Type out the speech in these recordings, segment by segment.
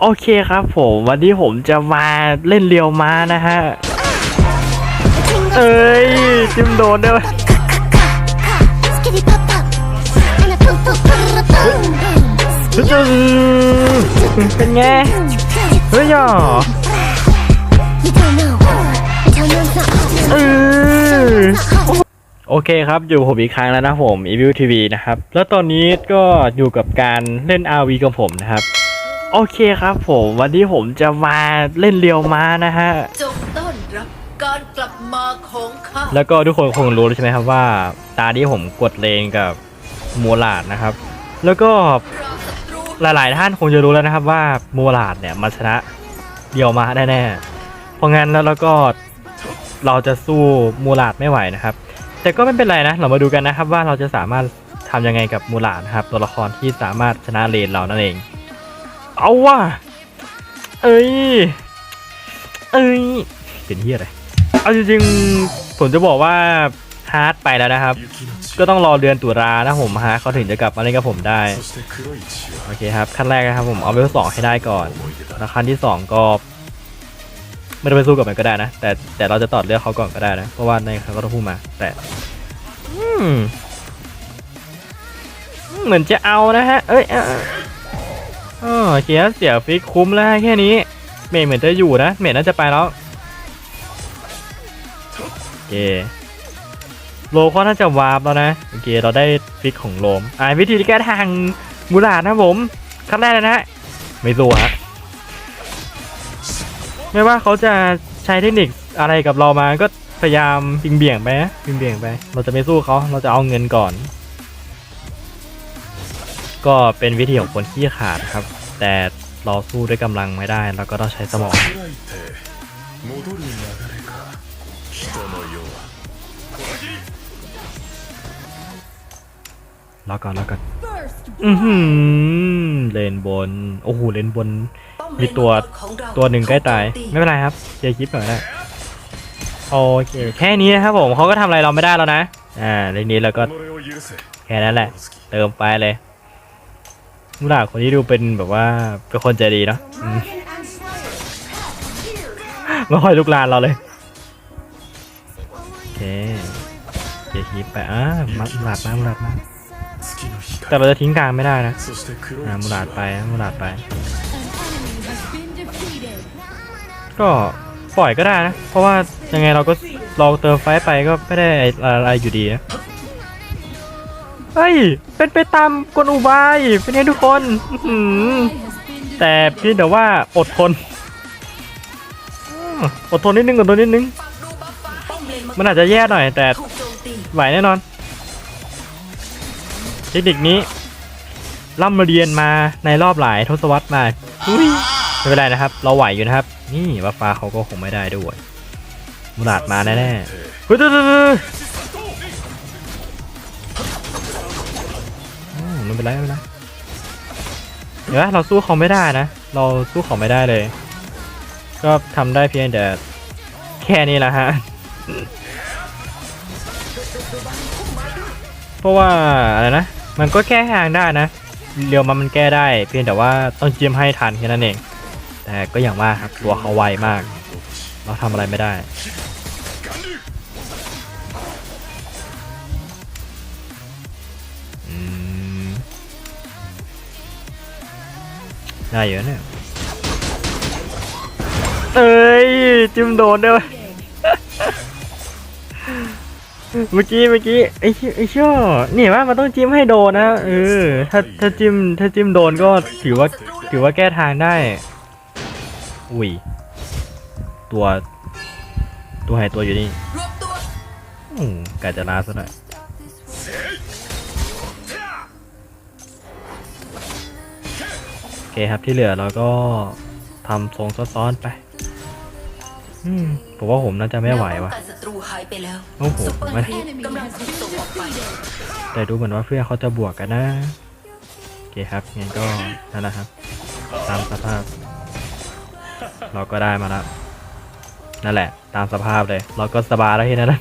โอเคครับผมวันนี้ผมจะมาเล่นเรียวม้านะฮะ เอ้ย จิ้มโดนด้วยจึงเป็นไง เฮ้ยหยอเโอเคครับ อยู่ผมอีกครั้งแล้วนะผม e v i l TV นะครับ แล้วตอนนี้ก็อยู่กับการเล่น RV กับผมนะครับ โอเคครับ ผมวันนี้ผมจะมาเล่นเรียวม้านะฮะ จงต้อนรับการกลับมาของข้าแล้วก็ทุกคนคงรู้แล้วใช่ไหมครับว่า ตาที่ผมกดเลงกับมูลาดนะครับ แล้วก็ราศัตรูหลายๆท่านคงจะรู้แล้วนะครับว่ามูลาดเนี่ยมันชนะเดียวมาได้แน่เพราะงั้นแล้วเราก็เราจะสู้มูลาดไม่ไหวนะครับ แต่ก็ไม่เป็นไรนะ เรามาดูกันนะครับว่าเราจะสามารถทำยังไงกับมูลาดนะครับ ตัวละครที่สามารถชนะเลนเรานั่นเอง เอาว่ะ เอ้ย เอ้ย เป็นเฮียอะไรเอาจริงๆ ผมจะบอกว่าฮาร์ดไปแล้วนะครับ ก็ต้องรอเดือนตุลานะผมฮะเขาถึงจะกลับมาเล่นกับผมได้ โอเคครับ ขั้นแรกนะครับผมเอาเวลสองให้ได้ก่อนแล้วขั้นที่สองก็ไม่ได้ไปสู้กับมันก็ได้นะ แต่แต่เราจะตอดเลือกเขาก่อนก็ได้นะ เพราะว่าในเขาก็ต้องพูดมา แต่เหมือนจะเอานะฮะ เอ้ย เออยอ๋อโอเคครับเสียฟิกคุ้มแล้วแค่นี้ เมย์เหมือนจะอยู่นะ เมย์น่าจะไปแล้วโอเคโลก็น่าจะวาร์ปแล้วนะโอเคเราได้ฟิกของโลมอ่าวิธีแก้ทางมูลาดนะผมขั้นแรกเลยนะไม่สู้ฮะไม่ว่าเขาจะใช้เทคนิคอะไรกับเรามาก็พยายามบิงเบี่ยงไปนะบิงเบี่ยงไป เราจะไม่สู้เขาเราจะเอาเงินก่อน ก็เป็นวิธีของคนขี้ขาดครับ แต่เราสู้ด้วยกำลังไม่ได้ แล้วก็ต้องใช้สมอง แล้วก่นแล้วก่อนอือหือเลนบน โอ้โห เลนบน มีตัว ตัวหนึ่งใกล้ตาย ไม่เป็นไรครับเจคิดหน่อยได้โอเค แค่นี้นะครับผมเขาก็ทำอะไรเราไม่ได้แล้วนะ อ่าเรื่นี้เราก็แค่นั้นแหละ เติมไปเลย มูลาคนนี้ดูเป็นแบบว่าเป็นคนใจดีเนาะไม่ค่อยลุกลานเราเลย โอเคเกียร์ฮีไปอะมามูลาดมามูลาดมาแต่เราจะทิ้งกลางไม่ได้นะมูราดไปมูราดไป ก็ปล่อยก็ได้นะ เพราะว่ายังไงเราก็ลองเติมไฟไปก็ไม่ได้อะไรอยู่ดีนะ เฮ้ย เป็นไปตามกลอุบายเป็นไงทุกคนแต่พี่เดี๋ยวว่าอดทน อดทนนิดนึงอดทนนิดนึงดูบอมเลนมังมันอาจจะแย่หน่อยแต่ไหวแน่นอน เทคนิคนี้ร่ำเรียนมาในรอบหลายทศวรรษมาไม่เป็นไรนะครับ เราไหวอยู่นะครับ นี่ว่าฟ้าเขาก็คงไม่ได้ด้วยมุลาดมาแน่ๆเฮ้ย เดี๋ยวเดี๋ยวเดี๋ยวอืมไป็นไรไม่เป็นไรเดี๋ยวเราสู้เขาไม่ได้นะ เราสู้เขาไม่ได้เลย ก็ทำได้เพียงแต่แค่นี้แหละฮะ เพราะว่าอะไรนะ มันก็แก้ทางได้นะ เรียวมันมันแก้ได้ เพียงแต่ว่าต้องจิ้มให้ทันแค่นั้นเอง แต่ก็อย่างว่าครับตัวเขาไวมาก เราทำอะไรไม่ได้ ได้เยอะเนี่ยเอ้ยจิ้มโดนด้วยเมื่อกี้เมื่อกี้ไอ้เชี่ยไอ้เชี่ยนี่ว่ามันต้องจิ้มให้โดนนะเออถ้าถ้าจิ้มถ้าจิ้มโดนก็ถือว่าถือว่าแก้ทางได้ อุ้ยตัว ตัวหายตัวอยู่นี่อืมกาจะลาซะหน่อย เคครับที่เหลือเราก็ทำทรงซ้อนๆไปอืมผมว่าผมน่าจะไม่ไหวว่ะแนป้องกันศัตรูหายไปแล้วโอ้โหซุปเปอร์ไม่ครีปกำลังถูกส่งออกไปแต่ดูเหมือนว่าเพื่อนเขาจะบวกกันนะโอเคครับงั้นก็นั่นแหละครับ ตามสภาพ เราก็ได้มาแล้วนั่นแหละ ตามสภาพเลย เราก็สบายแล้วทีนั้นนะ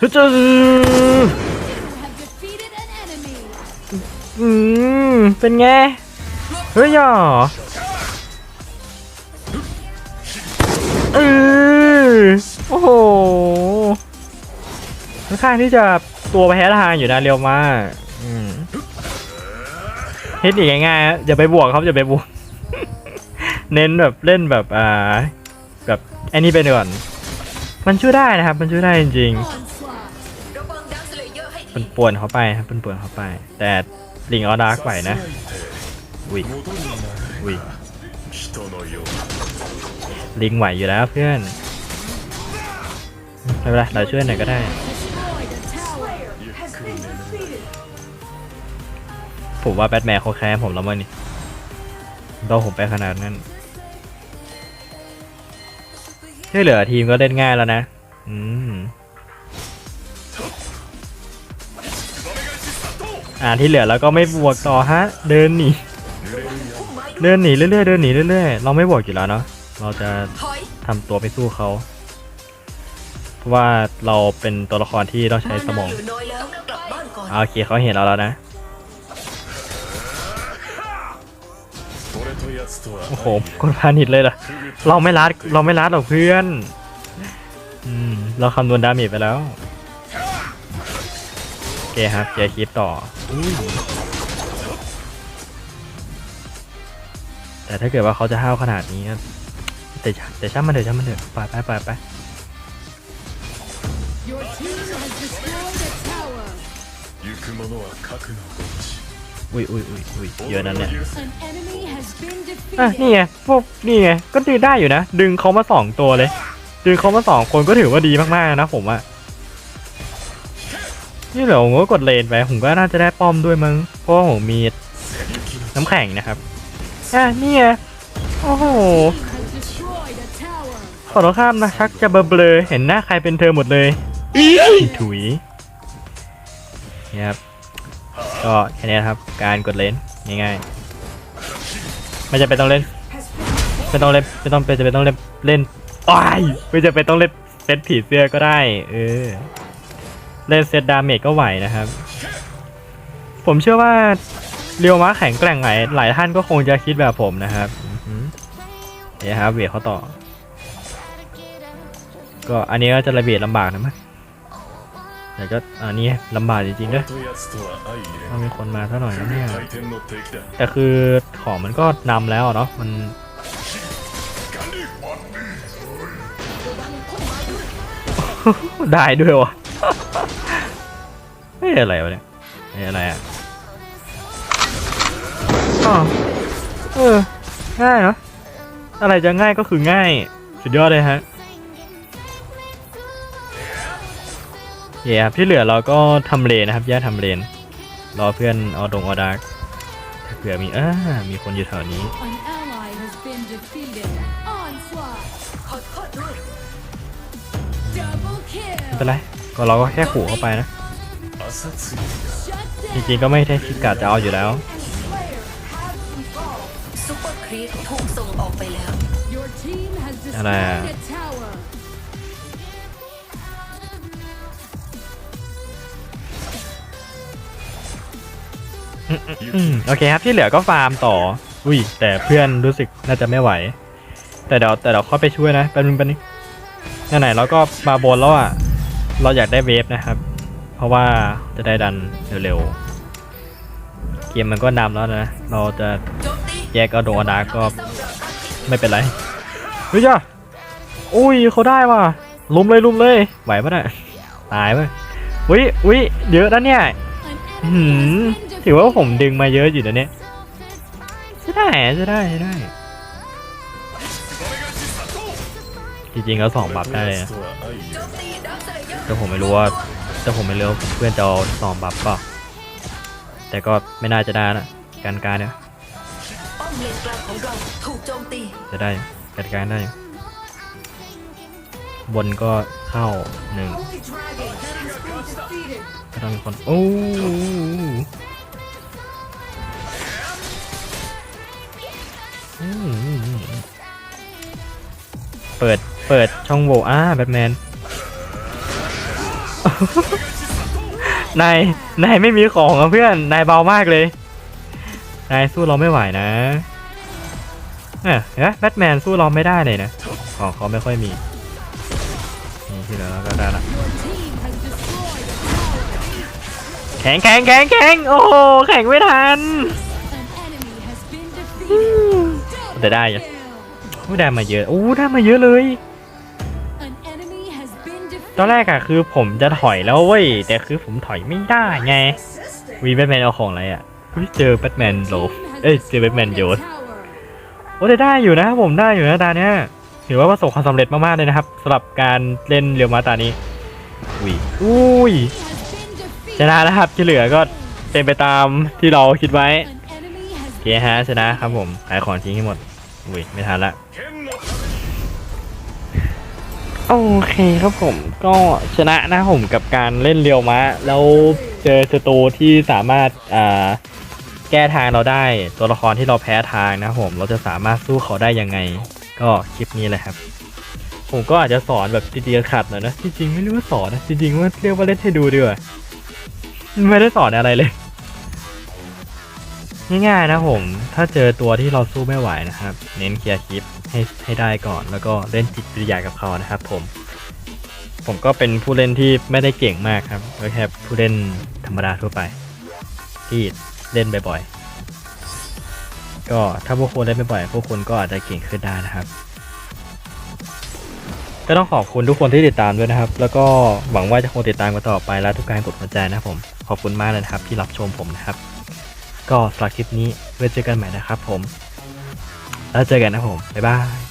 ฮ้ยจ้าอืม เป็นไง เฮ้ยย่อเออโอ้โหค่อนข้างที่จะตัวแพ้ทางอยู่นะเร็วมากอืมเทคนิคง่ายๆอย่าไปบวกครับอย่าไปบวก เน้นแบบเล่นแบบอ่าแบบอ้นี่ไปก่อน มันช่วยได้นะครับ มันช่วยได้จริงๆ ป็นป่วนเขาไปครับเป็นป่วนเขาไป แต่ลิงออดาร์กไหวนะอุ้ยอุ้ยลิงไหวอยู่แล้วเพื่อนไม่เป็นไรเราช่วยหน่อยก็ได้ ผมว่าแบทแมนเขาแค้นผมแล้วมั้งนี่เราผมไปขนาดนั้นช่เหลือทีมก็เล่นง่ายแล้วนะ อืม อ่าที่เหลือเราก็ไม่บวกต่อฮะ เดินหนีเดินหนีเรื่อยๆเดินหนีเรื่อยๆเราไม่บวกอยู่แล้วเนาะเราจะทำตัวไปสู้เขาเพราะว่าเราเป็นตัวละครที่ต้องใช้สมองโอเคเขาเห็นเราแล้วนะโอ้โหคนพาณิชย์เลยเหรอเราไม่รัดเราไม่รัดหรอกเพื่อนเราคำนวณดาเมจไปแล้ว เคครับเคียคิปต่อแต่ถ้าเกิดว่าเขาจะห้าวขนาดนี้แต่แต่ช่างมันเถอะช่างมันเถอะไปไปไปไปอุ้ยอุ้ยอุ้ยอุ้ยเยอะนั้นเนี่ยอะนี่ไงพวกนี่ไงก็ดื้ได้อยู่นะ ดึงเขามาสองตัวเลย ดึงเขามาสองคนก็ถือว่าดีมากๆนะผมอะ นี่เหรอผมก็กดเลนไปผมก็น่าจะได้ป้อมด้วยมั้งเพราะว่าผมมีน้ำแข็งนะครับอะนี่ไงโอ้โหขอโทษข้ามนะชักจะเบลอๆเห็นหน้าใครเป็นเธอหมดเลยถุยนี่ครับก็แค่นี้ครับ การกดเลนง่ายๆไม่จำเป็นต้องเล่นไม่ต้องเล่นไม่ต้องเป็นจะเป็นต้องเล่นเล่นอ้ายไม่จะเป็นต้องเล่นเซตผีเสื้อก็ได้ เออ เลเซตดาเมจก็ไหวนะครับ ผมเชื่อว่าเรียวม้าแข็งแกร่งไหลหลายท่านก็คงจะคิดแบบผมนะครับเดี๋ยวครับเบียดเขาต่อ ก็อันนี้ก็จะระเบียดลำบากนะมั้งแต่ก็อันนี้ลำบากจริงๆด้วยต้องมีคนมาซะหน่อยนะเนี่ยแต่คือของมันก็นำแล้วเนาะมันได้ด้วยวะ ฮ้ยอะไรวะเนี่ยเฮ้ยอะไรอะอ๋อเออ ง่ายเหรออะไรจะง่ายก็คือง่าย สุดยอดเลยฮะเย่ครับที่เหลือเราก็ทำเลนะครับแย่ทำเลน รอเพื่อนออดงออดาร์เผื่อมีเออมีคนอยู่แถวนี้เป็นไรก็เราก็แค่ขู่เข้าไปนะ จริงๆก็ไม่ได้คิดกะจะเอาอยู่แล้ว ซุปเปอร์ครีปถูกส่งออกไปแล้ว Your team has destroyed a tower. อืมโอเคครับที่เหลือก็ฟาร์มต่อ อุ้ย แต่เพื่อนรู้สึกน่าจะไม่ไหว แต่เดี๋ยวแต่เดี๋ยวเข้าไปช่วยนะแป๊บนึงแป๊บนึงไหนๆเราก็มาบนแล้วอะ เราอยากได้เวฟนะครับ เพราะว่าจะได้ดันเร็วๆ เกมมันก็นำแล้วนะ เราจะแยกเอาโดนาก็ไม่เป็นไร เฮ้ยจ้อุ้ยเขาได้ว่ะลุมเลยลุมเลย ไหวปะเนี่ยตายไปอุ้ยอุ้ยเยอะนะเนี่ยหืมถือว่าผมดึงมาเยอะอยู่นะเนี่ยจะได้จะได้จะได้ จริงๆก็สองบัฟได้เลยแต่ผมไม่รู้ว่า แต่ผมไม่รู้ว่าเพื่อนจะเอาสองบัฟเปล่าแต่ก็ไม่น่าจะได้นะการการเนี่ยป้อมเลนกลางของเราถูกโจมตีจะได้การการได้อยู่บนก็เข้าหนึ่งก็ต้องมีคนโอ้อืมเปิด เปิดช่องโหว่อ่าแบทแมน นาย นายไม่มีของอะเพื่อน นายเบามากเลย นายสู้เราไม่ไหวนะเนี่ยเห็นไหมแบทแมนสู้เราไม่ได้เลยนะ ของเขาไม่ค่อยมี นี่ที่เหลือเราก็ได้ละ Your team has destroyed a tower. แข็งแข็งแข็งแข็งโอ้โหแข็งไม่ทัน An enemy has been defeated. แต่ได้อยู่ Kill. อู้ได้มาเยอะอู้ได้มาเยอะเลย ตอนแรกอะคือผมจะถอยแล้วเว้ย แต่คือผมถอยไม่ได้ไง วีแบทแมนเอาของอะไรอะเจอแบทแมนโล Team has เอ้ยเจอแบทแมนโยนโอ้แต่ได้อยู่นะครับผมได้อยู่นะตาเนี้ยถือว่าประสบความสำเร็จมากๆเลยนะครับสำหรับการเล่นเรียวมาตานี้อุ้ยอุ้ยชนะนะครับที่เหลือก็เป็นไปตามที่เราคิดไว้โอเคฮะชนะครับผมขายของทิ้งให้หมดอุ้ยไม่ทันละ โอเคครับผมก็ชนะนะผมกับการเล่นเรียวมะ แล้วเจอศัตรูที่สามารถอ่าแก้ทางเราได้ตัวละครที่เราแพ้ทางนะผมเราจะสามารถสู้เขาได้ยังไง ก็คลิปนี้เลยครับ ผมก็อาจจะสอนแบบดีๆขัดหน่อยนะจริงๆไม่รู้ว่าสอนนะจริงๆว่าเรียกว่าเล่นให้ดูดีกว่าไม่ได้สอนอะไรเลย ง่ายๆนะผม ถ้าเจอตัวที่เราสู้ไม่ไหวนะครับ เน้นเคลียร์คลิปให้ให้ได้ก่อน แล้วก็เล่นจิตวิทยากับเขานะครับ ผม ผมก็เป็นผู้เล่นที่ไม่ได้เก่งมากครับก็แค่ผู้เล่นธรรมดาทั่วไป ที่เล่นบ่อยๆ ก็ถ้าพวกคุณเล่นบ่อยๆ พวกคุณก็อาจจะเก่งขึ้นได้นะครับ ก็ต้องขอบคุณทุกคนที่ติดตามด้วยนะครับ แล้วก็หวังว่าจะคงติดตามกันต่อไปและทุกการกดหัวใจนะผม ขอบคุณมากเลยนะครับที่รับชมผมนะครับ ก็สำหรับคลิปนี้ไว้เจอกันใหม่นะครับผม แล้วเจอกันนะผม บ๊ายบาย